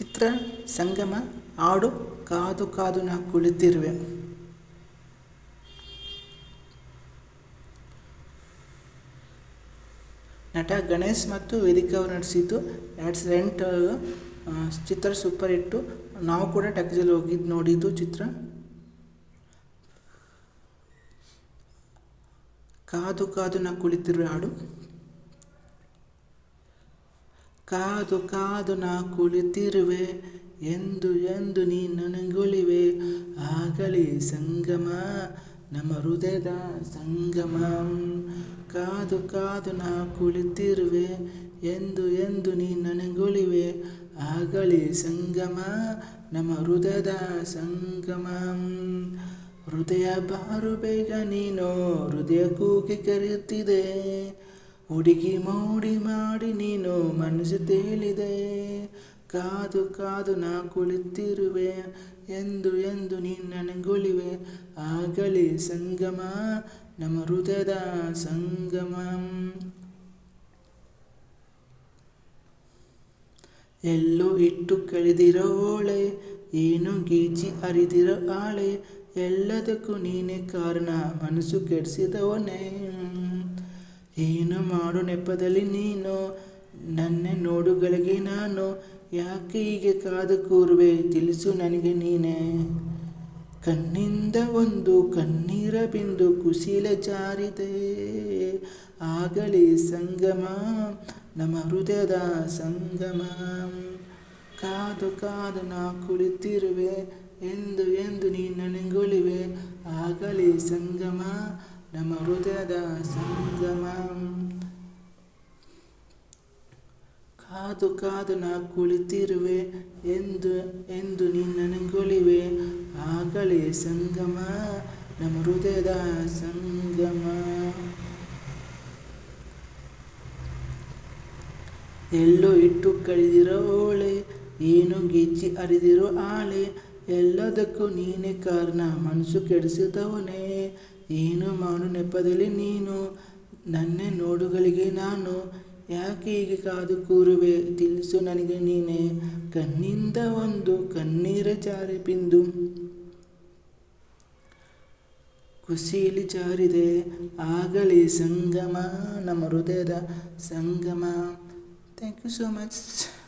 ಚಿತ್ರ, ಸಂಗಮ, ಹಾಡು, ಕಾದು ಕಾದು ನಾ ಕುಳಿತಿರುವೆ. ನಟ ಗಣೇಶ್ ಮತ್ತು ವೇದಿಕೆ ಅವರು ನಡೆಸಿದ್ದು ಸಾವಿರದ ಎಂಟು ಚಿತ್ರ ಸೂಪರ್ ಇಟ್ಟು ನಾವು ಕೂಡ ಟಕ್ಸಲ್ಲಿ ಹೋಗಿದ್ದು ನೋಡಿದ್ದು ಚಿತ್ರ. ಕಾದು ಕಾದು ನಾ ಕುಳಿತಿರುವೆ ಹಾಡು. ಕಾದು ಕಾದು ನಾ ಕುಳಿತಿರುವೆ, ಎಂದು ಎಂದು ನೀ ನನಗೊಳಿವೆ ಆಗಲಿ ಸಂಗಮ, ನಮ್ಮ ಹೃದಯದ ಸಂಗಮ. ಕಾದು ಕಾದು ನಾ ಕುಳಿತಿರುವೆ, ಎಂದು ಎಂದು ನೀ ನನಗೊಳಿವೆ ಆಗಲಿ ಸಂಗಮ, ನಮ್ಮ ಹೃದಯದ ಸಂಗಮ. ಹೃದಯ ಬಾರು ಬೇಗ ನೀನು, ಹೃದಯ ಕೂಗಿ ಕರೆಯುತ್ತಿದೆ. ಹುಡುಗಿ ಮೋಡಿ ಮಾಡಿ ನೀನು ಮನಸ್ಸು ತೇಲಿದೆ. ಕಾದು ಕಾದು ನಾ ಕುಳಿತಿರುವೆ, ಎಂದು ಎಂದು ನೀ ನನಗೊಲಿವೆ ಆಗಲಿ ಸಂಗಮ, ನಮ್ಮ ಹೃದಯದ ಸಂಗಮ. ಎಲ್ಲೋ ಇಟ್ಟು ಕಳೆದಿರೋ ಓಳೆ, ಏನು ಗೀಚಿ ಅರಿದಿರೋ ಆಳೆ, ಎಲ್ಲದಕ್ಕೂ ನೀನೇ ಕಾರಣ, ಮನಸ್ಸು ಕೆಡಿಸಿದವನೇ. ಏನು ಮಾಡು ನೆಪದಲ್ಲಿ ನೀನು? ನನ್ನ ನೋಡುಗಳಿಗೆ ನಾನು ಯಾಕೆ ಹೀಗೆ ಕಾದು ಕೂರುವೆ? ತಿಳಿಸು ನನಗೆ ನೀನೇ. ಕಣ್ಣಿಂದ ಒಂದು ಕಣ್ಣೀರ ಬಿಂದು ಕುಶೀಲ ಜಾರಿದೆ. ಆಗಲಿ ಸಂಗಮ, ನಮ್ಮ ಹೃದಯದ ಸಂಗಮ. ಕಾದು ಕಾದು ನಾ ಕುಳಿತಿರುವೆ, ಎಂದು ಎಂದು ನೀ ನನಗೊಳಿವೆ. ಆಗಲಿ ಸಂಗಮ ನಮ್ಮ ಹೃದಯದ ಸಂಗಮ ಕಾದು ಕಾದು ನಾ ಕುಳಿತಿರುವೆ ಎಂದು ಎಂದು ನೀ ಆಗಲೇ ಸಂಗಮ. ನಮ್ಮ ಹೃದಯದ ಸಂಗಮ. ಎಲ್ಲೋ ಇಟ್ಟು ಕಳೆದಿರೋ ಓಳೆ, ಏನು ಗೆಜ್ಜಿ ಅರಿದಿರೋ ಆಳೆ, ಎಲ್ಲದಕ್ಕೂ ನೀನೇ ಕಾರಣ. ಮನಸ್ಸು ಕೆಡಿಸಿದವನೇ. ಏನು ಮಾಡು ನೆಪದಲ್ಲಿ ನೀನು? ನನ್ನ ನೋಡುಗಳಿಗೆ ನಾನು. ಯಾಕೆ ಹೀಗೆ ಕಾದು ಕೂರುವೆ? ತಿಳಿಸು ನನಗೆ ನೀನೇ. ಕಣ್ಣಿಂದ ಒಂದು ಕಣ್ಣೀರ ಜಾರಿ ಬಿಂದು. ಖುಷಿಯಲ್ಲಿ ಜಾರಿದೆ. ಆಗಲಿ ಸಂಗಮ, ನಮ್ಮ ಹೃದಯದ ಸಂಗಮ. Thank you so much